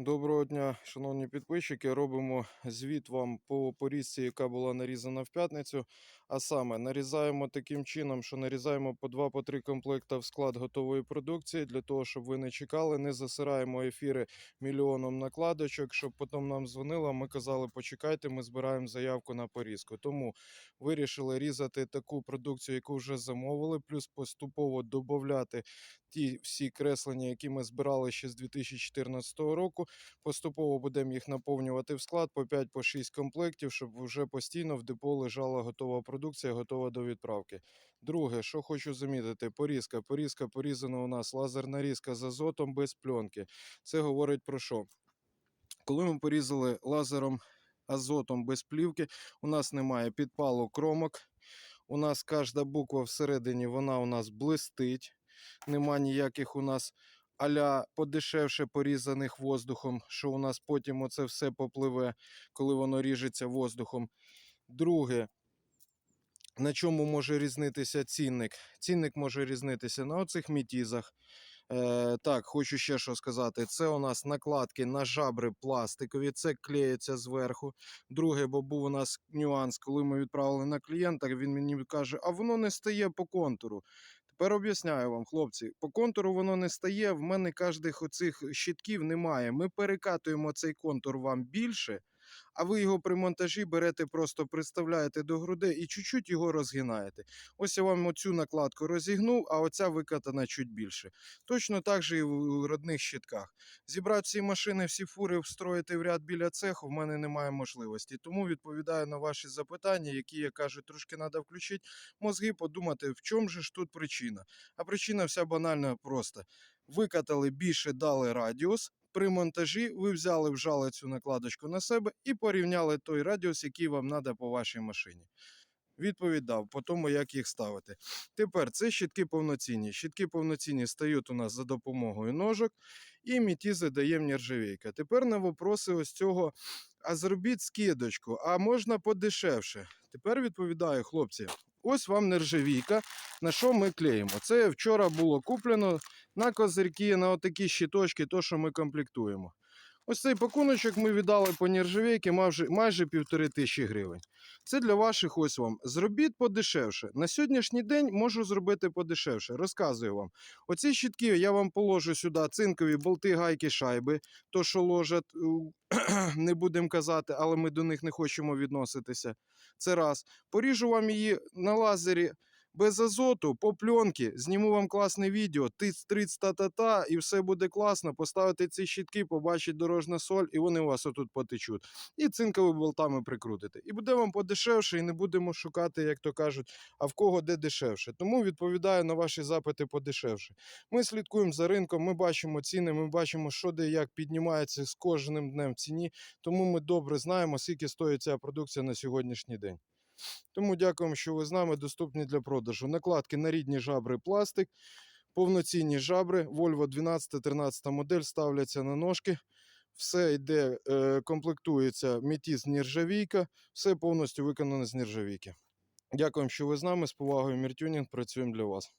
Доброго дня, шановні підписчики. Робимо звіт вам по порізці, яка була нарізана в п'ятницю. А саме нарізаємо таким чином, що нарізаємо по 2-3 комплекта в склад готової продукції, для того, щоб ви не чекали, не засираємо ефіри мільйоном накладочок, щоб потім нам дзвонили. Ми казали, почекайте, ми збираємо заявку на порізку. Тому вирішили різати таку продукцію, яку вже замовили, плюс поступово додати ті всі креслення, які ми збирали ще з 2014 року. Поступово будемо їх наповнювати в склад по 5-6 комплектів, щоб вже постійно в депо лежала готова продукція, готова до відправки. Друге, що хочу замітити, порізка. Порізка порізана у нас лазерна різка з азотом без пленки. Це говорить про що? Коли ми порізали лазером азотом без плівки, у нас немає підпалу кромок. У нас кожна буква всередині вона у нас блистить. Нема ніяких у нас аля подешевше порізаних воздухом, що у нас потім оце все попливе, коли воно ріжеться воздухом. Друге, на чому може різнитися цінник? Цінник може різнитися на оцих мітізах. Е, так, хочу ще що сказати. Це у нас накладки на жабри пластикові, це клеїться зверху. Друге, бо був у нас нюанс, коли ми відправили на клієнта, він мені каже, а воно не стає по контуру. Тепер об'ясняю вам, хлопці, по контуру воно не стає. В мене кожних оцих щитків немає. Ми перекатуємо цей контур вам більше, а ви його при монтажі берете, просто приставляєте до грудей і чуть-чуть його розгинаєте. Ось я вам оцю накладку розігнув, а оця викатана чуть більше. Точно так же і в родних щитках. Зібрати всі машини, всі фури встроїти в ряд біля цеху, в мене немає можливості. Тому відповідаю на ваші запитання, які я кажу, трошки треба включити мозги, подумати, в чому ж тут причина. А причина вся банальна просто. Викатали більше, дали радіус. При монтажі ви взяли, вжали цю накладочку на себе і порівняли той радіус, який вам треба по вашій машині. Відповідь дав по тому, як їх ставити. Тепер це щітки повноцінні. Щітки повноцінні стають у нас за допомогою ножок, і мітізи даємо нержавійка. Тепер на вопроси ось цього. А зробіть скидочку, а можна подешевше. Тепер відповідаю, хлопці. Ось вам нержавійка. На що ми клеїмо? Це вчора було куплено на козирки, на отакі щиточки, то, що ми комплектуємо. Ось цей пакуночок ми віддали по нержавійки майже, майже півтори тисячі гривень. Це для ваших ось вам. Зробіть подешевше. На сьогоднішній день можу зробити подешевше. Розказую вам. Оці щитки я вам положу сюди цинкові болти, гайки, шайби. То, що ложать, не будемо казати, але ми до них не хочемо відноситися. Це раз. Поріжу вам її на лазері без азоту, по пленки, зніму вам класне відео, тиць, триць, та-та-та, і все буде класно. Поставите ці щітки, побачить дорожна соль, і вони у вас отут потечуть. І цинковими болтами прикрутите. І буде вам подешевше, і не будемо шукати, як то кажуть, а в кого де дешевше. Тому відповідаю на ваші запити подешевше. Ми слідкуємо за ринком, ми бачимо ціни, ми бачимо, що де як піднімається з кожним днем в ціні. Тому ми добре знаємо, скільки стоїть ця продукція на сьогоднішній день. Тому дякуємо, що ви з нами доступні для продажу. Накладки на рідні жабри пластик, повноцінні жабри, Volvo 12-13 модель ставляться на ножки. Все йде, е, комплектується метіз нержавійка, все повністю виконано з нержавійки. Дякуємо, що ви з нами. З повагою Міртюнінг працюємо для вас.